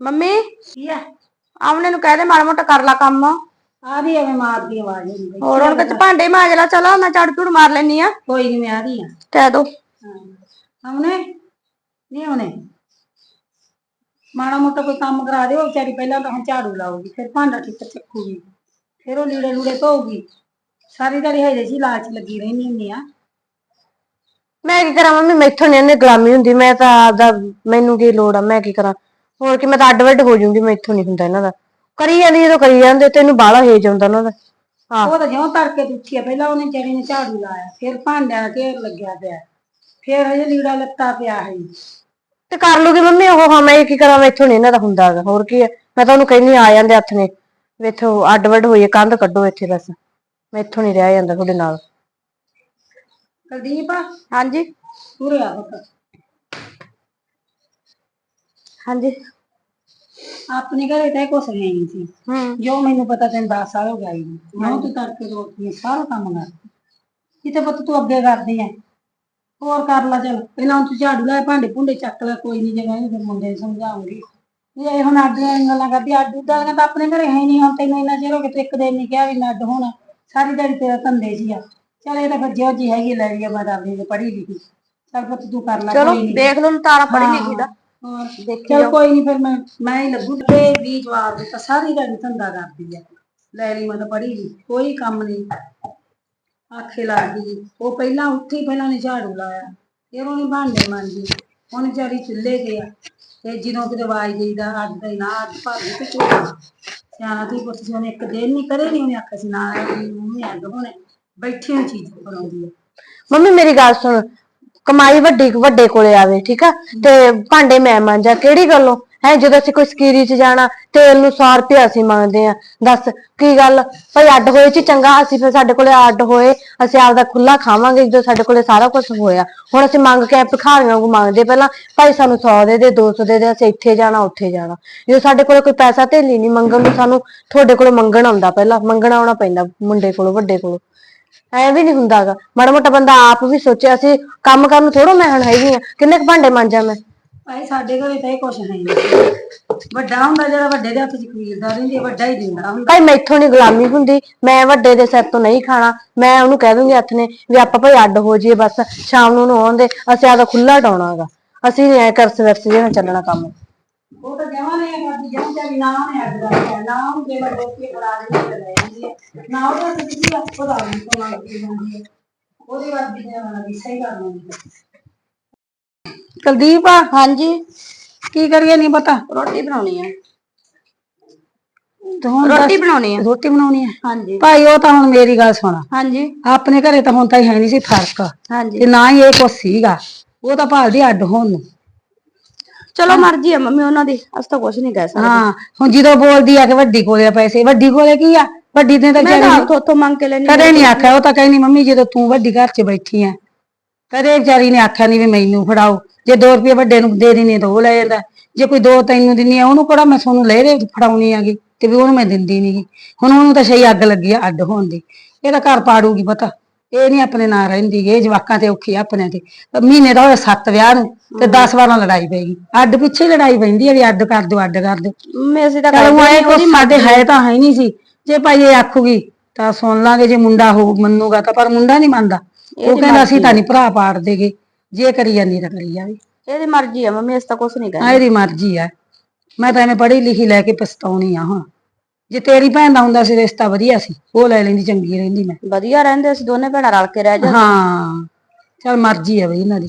Mummy? ਕੀ ਆ? ਆਮਨੇ ਨੂੰ ਕਹਿ ਦੇ ਮਾੜਾ ਮੋਟਾ ਕਰ ਲਾ ਕੰਮ। ਆ ਰਹੀ ਐਵੇਂ ਮਾਰਦੀ ਆਵਾਜ਼ ਨਹੀਂ ਬਈ ਹੋਰ ਹੁਣ ਕਿ ਭਾਂਡੇ ਮਾਂਜ ਲਾ ਚਲੋ ਮੈਂ ਝਾੜੂ ਝੂੜ ਮਾਰ ਲੈਣੀ ਆ। ਕੋਈ ਨਹੀਂ ਮੈਂ ਆ ਰਹੀ ਆ। ਕਹਿ ਦੋ। ਹਮਨੇ ਨਹੀਂ ਹਮਨੇ ਮਾੜਾ ਮੋਟਾ ਕੋਈ ਕੰਮ ਕਰਾ ਦਿਓ ਵਿਚਾਰੀ ਪਹਿਲਾਂ ਤਾਂ ਝਾੜੂ ਲਾਊਗੀ ਫਿਰ ਭਾਂਡਾ ਠੀਕ ਚੱਕੂਗੀ। ਫਿਰ ਉਹ ਲੀੜੇ ਲੂੜੇ ਧੋਊਗੀ। ਸਾਰੀ ਦਿਹਾੜੀ ਹਜੇ ਸੀ ਲਾਲਚ ਲੱਗੀ ਰਹਿੰਦੀ ਹੁੰਦੀ ਆ। ਮੈਂ ਕੀ ਕਰਾਂ ਮੰਮੀ ਮੈਥੋਂ ਨਹੀਂ ਇਹਨੇ ਗੁਲਾਮੀ ਹੁੰਦੀ ਮੈਂ ਤਾਂ ਆਪਦਾ ਮੈਨੂੰ ਕੀ ਲੋੜ ਆ ਮੈਂ ਕੀ ਕਰਾਂ? ਹੋਰ ਕੀ ਮੈਂ ਤਾਂ ਅੱਡ ਵੱਡ ਹੋ ਜਾਊਂਗੀ ਮੈਥੋਂ ਨਹੀਂ ਹੁੰਦਾ ਇਹਨਾਂ ਦਾ। ਕਰੀ ਜਾਂਦੀ ਜਦੋਂ ਕਰੀ ਜਾਂਦੇ ਤੈਨੂੰ ਬਾਹਲਾ ਹੇਜ ਆਉਂਦਾ ਉਹਨਾਂ ਦਾ। ਹਾਂ। ਉਹ ਤਾਂ ਜਿਉਂ ਤੜਕੇ ਉੱਠੀ ਆ ਪਹਿਲਾਂ ਉਹਨੇ ਵਿਚਾਰੀ ਨੇ ਝਾੜੂ ਲਾਇਆ ਫਿਰ ਭਾਂਡਿਆਂ ਦਾ ਢੇਰ ਲੱਗਿਆ ਪਿਆ ਫਿਰ ਹਜੇ ਲੀੜਾ ਲੱਤਾ ਪਿਆ ਹੈ ਤੇ ਕਰ ਲੂਗੀ ਮੰਮੀ ਉਹ ਹਾਂ ਮੈਂ ਕੀ ਕਰਾਂ ਮੈਥੋਂ ਨਹੀਂ ਇਹਨਾਂ ਦਾ ਹੁੰਦਾ ਹੈਗਾ। ਹੋਰ ਕੀ ਹੈ ਮੈਂ ਤਾਂ ਉਹਨੂੰ ਕਹਿੰਦੀ ਆ ਜਾਂਦੇ ਹੱਥ ਨੇ। ਮੈਥੋਂ ਅੱਡ ਵੱਡ ਹੋਈਏ ਕੰਧ ਕੱਢੋ ਇੱਥੇ ਬਸ। ਮੈਥੋਂ ਨਹੀਂ ਰਿਹਾ ਜਾਂਦਾ ਤੁਹਾਡੇ ਨਾਲ। ਕੁਲਦੀਪ? ਹਾਂਜੀ। ਪੂਰੇ ਆ ਪੁੱਤ। ਹਾਂਜੀ। ਆਪਣੇ ਘਰੇ ਤਾਂ ਇਹ ਕੁਛ ਹੈ ਨਹੀਂ ਸੀ। ਹੂੰ। ਜੋ ਮੈਨੂੰ ਪਤਾ ਤੈਨੂੰ 10 ਸਾਲ ਹੋ ਗਏ ਮੈਂ ਤੂੰ ਤੜਕੇ ਤੋਂ ਉੱਠੀ ਸਾਰਾ ਕੰਮ ਕਰ ਕਿਤੇ ਪੁੱਤ ਤੂੰ ਅੱਗੇ ਕਰਦੀ ਐ। ਹੋਰ ਕਰ ਲਾ ਚੱਲ। ਪਹਿਲਾਂ ਤੂੰ ਝਾੜੂ ਲੈ ਭਾਂਡੇ ਭੁੰਡੇ ਚੱਕ ਲੈ ਕੋਈ ਨਹੀਂ ਜੇ ਮੈਂ ਫਿਰ ਮੁੰਡੇ ਨੂੰ ਸਮਝਾਉਂਗੀ। ਇਹ ਹੁਣ ਅੱਡ ਦੀਆਂ ਗੱਲਾਂ ਕਰਦੀ ਅੱਡ ਉਦਾਂ ਤਾਂ ਆਪਣੇ ਘਰੇ ਹੈ ਨਹੀਂ। ਹੁਣ ਤੈਨੂੰ ਇੰਨਾ ਚਿਰ ਹੋ ਗਿਆ ਤੂੰ ਇੱਕ ਦਿਨ ਨਹੀਂ ਕਿਹਾ ਵੀ ਮੈਂ ਅੱਡ ਹੋਣਾ। ਸਾਰੀ ਦਿਹਾੜੀ ਤੇਰਾ ਧੰਦੇ ਸੀ ਆ। ਚੱਲ ਇਹ ਤਾਂ ਫਿਰ ਜਿਹੋ ਜੀ ਹੈਗੀ ਲੈ ਲਈ ਆ, ਮੈਂ ਤਾਂ ਆਪਣੀ ਨੇ ਪੜ੍ਹੀ ਲਿਖੀ। ਚੱਲ ਪੁੱਤ ਤੂੰ ਕਰ ਲੈ ਚਲੋ ਨੀ। ਦੇਖ ਲਓ ਤਾਰਾ ਪੜੀ ਹਾਂ। ਲਿਖੀ ਦਾ। ਹੋਰ ਦੇਖੀ ਚਲ। ਕੋਈ ਨਹੀਂ ਫਿਰ ਮੈਂ ਮੈਂ ਹੀ ਲੱਗੂ ਤੇ ਵੀ ਜਵਾਬ ਦਿੱਤਾ। ਸਾਰੀ ਦਿਹਾੜੀ ਧੰਦਾ ਕਰਦੀ ਆ। ਲੈ ਲਈ ਮੈਂ ਤਾਂ ਪੜ੍ਹੀ ਨਹੀਂ ਕੋਈ ਕੰਮ ਨਹੀਂ ਆਖੇ ਲੱਗਦੀ ਉਹ ਪਹਿਲਾਂ ਉੱਠੀ ਪਹਿਲਾਂ ਨੇ ਝਾੜੂ ਲਾਇਆ। ਫਿਰ ਉਹਨੇ ਭਾਂਡੇ ਮਾਂਜੀ। ਹੁਣ ਵਿਚਾਰੀ ਚੁੱਲ੍ਹੇ ਤੇ ਆ। ਤੇ ਜਦੋਂ ਕਿਤੇ ਆਵਾਜ਼ ਦੇਈਦਾ ਅੱਜ ਦਾ ਹੀ ਨਾ ਅੱਜ ਭਾਜੀ ਤੇ ਕੋਈ ਸਿਆਣਾ ਤੀ ਪੁੱਤ ਸੀ ਉਹਨੇ ਇੱਕ ਦਿਨ ਨਹੀਂ ਕਰੇ ਨਹੀਂ ਉਹਨੇ ਆਖਿਆ ਸੀ ਨਾ ਇਹ ਮੰਮੀ ਅੱਗ ਹੋਣੇ ਬੈਠੀ ਹੋਈ ਚੀਜ਼ ਬਣਾਉਂਦੀ ਆ। ਮੰਮੀ ਮੇਰੀ ਗੱਲ ਸੁਣ। ਕਮਾਈ ਵੱਡੀ, ਵੱਡੇ ਕੋਲੇ ਆਵੇ, ਠੀਕ ਆ? ਤੇ ਭਾਂਡੇ ਮੈਂ ਮਾਂਜਾ, ਕਿਹੜੀ ਗੱਲੋਂ ਹੈ, ਜਦੋਂ ਅਸੀਂ ਕੋਈ ਸਕੀਰੀ 'ਚ ਜਾਣਾ, ਤੇਲ ਨੂੰ 100 ਰੁਪਏ ਅਸੀਂ ਮੰਗਦੇ ਆ। ਦੱਸ, ਕੀ ਗੱਲ? ਭਾਈ ਅੱਡ ਹੋਏ ਚ ਚੰਗਾ, ਅਸੀਂ ਫਿਰ ਸਾਡੇ ਕੋਲੇ ਅੱਡ ਹੋਏ, ਅਸੀਂ ਆਪਦਾ ਖੁੱਲਾ ਖਾਵਾਂਗੇ ਜਦੋਂ ਸਾਡੇ ਕੋਲੇ ਸਾਰਾ ਕੁਝ ਹੋਇਆ। ਹੁਣ ਅਸੀਂ ਮੰਗ ਕੇ ਭਿਖਾਰੀਆਂ ਨੂੰ ਮੰਗਦੇ ਪਹਿਲਾਂ, ਭਾਈ ਸਾਨੂੰ 100 ਦੇ ਦੇ 200 ਦੇ ਦੇ, ਅਸੀਂ ਇੱਥੇ ਜਾਣਾ, ਉੱਥੇ ਜਾਣਾ। ਜਦੋਂ ਸਾਡੇ ਕੋਲੇ ਕੋਈ ਪੈਸਾ ਧੇਲੀ ਨਹੀਂ ਮੰਗਣ ਨੂੰ ਸਾਨੂੰ, ਤੁਹਾਡੇ ਕੋਲੋਂ ਮੰਗਣ ਆਉਂਦਾ ਪਹਿਲਾਂ, ਮੰਗਣਾ ਆਉਣਾ ਪੈਂਦਾ ਮੁੰਡੇ ਕੋਲੋਂ, ਵੱਡੇ ਕੋਲੋਂ। ਐ ਵੀ ਨਹੀਂ ਹੁੰਦਾਗਾ। ਮਾੜਾ ਮੋਟਾ ਬੰਦਾ ਆਪ ਵੀ ਸੋਚੇ ਅਸੀਂ ਕੰਮ ਕਰਨ ਨੂੰ ਥੋੜੋ ਮੈਂ ਹੁਣ ਹੈਗੀ ਆ। ਕਿੰਨੇ ਕੁ ਭਾਂਡੇ ਮਾਂਜਾਂ ਮੈਂ? ਭਾਈ ਸਾਡੇ ਘਰੇ ਤਾਂ ਇਹ ਕੁਛ ਹੈ ਨਹੀਂ। ਵੱਡਾ ਹੁੰਦਾ ਜਿਹੜਾ ਵੱਡੇ ਦੇ ਹੱਥ 'ਚ ਖਰੀਦਦਾ ਰਹਿੰਦੀ ਆ, ਵੱਡਾ ਹੀ ਦਿੰਦਾ ਹੁੰਦਾ। ਭਾਈ ਮੈਥੋਂ ਨਹੀਂ ਗੁਲਾਮੀ ਹੁੰਦੀ। ਮੈਂ ਵੱਡੇ ਦੇ ਸਿਰ ਤੋਂ ਨਹੀਂ ਖਾਣਾ। ਮੈਂ ਉਹਨੂੰ ਕਹਿ ਦੂੰਗੀ ਹੱਥ ਨੇ ਵੀ ਆਪਾਂ ਭਾਈ ਅੱਡ ਹੋ ਜਾਈਏ ਬਸ ਸ਼ਾਮ ਨੂੰ ਉਹਨੂੰ ਆਉਂਦੇ ਅਸੀਂ ਆਦਾ ਖੁੱਲਾ ਡਾਉਣਾਗਾ। ਅਸੀਂ ਨਹੀਂ ਐ ਕਰ ਸਵਰਸ ਜਿਹੇ ਚੱਲਣਾ ਕੰਮ ਉਹ ਤਾਂ ਜਮਾਂ ਨੇ ਕਰਦੀ ਜਮਾਂ ਚਾਹੀ ਨਾ ਉਹਨੇ ਅੱਡ ਦਾ ਨਾ ਉਹਨੂੰ ਜੇ ਮੈਂ ਰੋਟੀ ਬਣਾ ਦੇ ਤੇ ਲੈ ਜਾਂਦੀ ਹੈ ਨਾ ਉਹਦਾ ਸਿੱਧੀ ਦਾ ਨਹੀਂ ਤੋਂ ਲੱਗੀ ਜਾਂਦੀ ਹੈ ਉਹਦੇ ਵਰਗੀ ਜਮਾਂ ਦੀ ਸਹੀ ਕਰ ਲੈਂਦੀ ਕੁਲਦੀਪ ਹਾਂਜੀ। ਕੀ ਕਰੀਏ ਨਹੀਂ ਪਤਾ? ਰੋਟੀ ਬਣਾਉਣੀ ਹੁਣ ਰੋਟੀ ਬਣਾਉਣੀ ਆ। ਰੋਟੀ ਬਣਾਉਣੀ ਹੈ ਹਾਂਜੀ। ਭਾਈ ਉਹ ਤਾਂ ਹੁਣ ਮੇਰੀ ਗੱਲ ਸੁਣਾ। ਹਾਂਜੀ। ਆਪਣੇ ਘਰੇ ਤਾਂ ਹੁਣ ਤਾਂ ਹੈ ਨਹੀਂ ਸੀ ਫ਼ਰਕ। ਹਾਂਜੀ। ਤੇ ਨਾ ਹੀ ਇਹ ਕੁਛ ਸੀਗਾ। ਉਹ ਤਾਂ ਭਾਲਦੀ ਅੱਡ ਹੋਣ ਨੂੰ। ਚਲੋ ਮਰਜ਼ੀ ਆ ਮੰਮੀ ਉਹਨਾਂ ਦੀ। ਅਸੀਂ ਤਾਂ ਕੁਝ ਨਹੀਂ ਕਹਿ ਸਕਦੇ। ਹਾਂ ਹੁਣ ਜਦੋਂ ਬੋਲਦੀ ਆ ਕਿ ਵੱਡੀ ਕੋਲੇ ਆ ਪੈਸੇ ਵੱਡੀ ਕੋਲੇ ਕੀ ਆ? ਵੱਡੀ ਨੇ ਤਾਂ ਮੈਂ ਵਿਚਾਰੀ ਤਾਂ ਥੋਥੋਂ ਮੰਗ ਕੇ ਲੈਣੀ ਕਦੇ ਨਹੀਂ ਆਖਿਆ ਉਹ ਤਾਂ ਕਹਿੰਦੀ ਮੰਮੀ ਜਦੋਂ ਤੂੰ ਵੱਡੀ ਘਰ 'ਚ ਬੈਠੀ ਆ ਕਦੇ ਵਿਚਾਰੀ ਨੇ ਆਖਿਆ ਨਹੀਂ ਵੀ ਮੈਨੂੰ ਫੜਾਓ। ਜੇ 2 ਰੁਪਏ ਵੱਡੇ ਨੂੰ ਦੇ ਦਿੰਨੀ ਤਾਂ ਉਹ ਲੈ ਜਾਂਦਾ। ਜੇ ਕੋਈ ਦੋ ਤੈਨੂੰ ਦਿੰਨੀ ਆ ਉਹਨੂੰ ਕਿਹੜਾ ਮੈਂ ਤੁਹਾਨੂੰ ਲੈ ਦੇ ਫੜਾਉਣੀ ਆਗੀ ਤੇ ਵੀ ਉਹਨੂੰ ਮੈਂ ਦਿੰਦੀ ਨਹੀਂਗੀ ਹੁਣ ਉਹਨੂੰ ਤਾਂ ਸਹੀ ਅੱਗ ਲੱਗੀ ਆ ਅੱਡ ਹੋਣ ਦੀ। ਇਹ ਤਾਂ ਘਰ ਪਾੜੂਗੀ ਪਤਾ। ਇਹ ਨਹੀਂ ਆਪਣੇ ਨਾਲ ਰਹਿੰਦੀ ਇਹ ਜਵਾਕਾਂ ਤੇ ਔਖੀ ਆ ਆਪਣੇ ਤੇ। ਮਹੀਨੇ ਦਾ ਹੋਇਆ ਸੱਤ ਵਿਆਹ ਨੂੰ ਤੇ 10 ਵਾਰਾਂ ਲੜਾਈ ਪੈਗੀ ਅੱਡ ਪਿੱਛੇ ਲੜਾਈ ਪੈਂਦੀ ਆ ਵੀ ਅੱਡ ਕਰ ਦਿਓ ਅੱਡ ਕਰ ਦਿਓ। ਮੈਂ ਅਸੀਂ ਤਾਂ ਚਲ ਉਹ ਕਰਦੇ ਐ ਕੋ ਸਾਡੇ ਹੈ ਤਾਂ ਹੈ ਨਹੀਂ ਸੀ। ਜੇ ਭਾਈ ਇਹ ਆਖੂਗੀ ਤਾਂ ਸੁਣ ਲਾਂਗੇ ਜੇ ਮੁੰਡਾ ਹੋ ਮੰਨੂਗਾ ਤਾਂ ਪਰ ਮੁੰਡਾ ਨਹੀਂ ਮੰਨਦਾ। ਉਹ ਕਹਿੰਦਾ ਅਸੀਂ ਤਾਂ ਨਹੀਂ ਭਰਾ ਪਾੜ ਦੇਗੇ। ਜੇ ਕਰੀ ਜਾਂਦੀ ਤਾਂ ਕਰੀ ਜਾਵੇ। ਇਹਦੀ ਮਰਜ਼ੀ ਆ ਮੰਮੀ ਅਸੀਂ ਤਾਂ ਕੁਝ ਨਹੀਂ ਕਹਿੰਦੇ। ਇਹਦੀ ਮਰਜ਼ੀ ਆ। ਮੈਂ ਤਾਂ ਐਵੇਂ ਪੜ੍ਹੀ ਲਿਖੀ ਲੈ ਕੇ ਪਛਤਾਉਣੀ ਆ ਹੁਣ। ਜੇ ਤੇਰੀ ਭੈਣ ਦਾ ਹੁੰਦਾ ਸੀ ਰਿਸ਼ਤਾ ਵਧੀਆ ਸੀ ਉਹ ਲੈ ਲੈਂਦੀ ਚੰਗੀ ਰਹਿੰਦੀ ਮੈਂ। ਵਧੀਆ ਰਹਿੰਦੇ ਅਸੀਂ ਦੋਨੇ ਭੈਣਾਂ ਰਲ ਕੇ ਰਹਿ ਜਾ ਹਾਂ ਚਲ ਮਰਜ਼ੀ ਆ ਬਈ ਇਹਨਾਂ ਦੀ।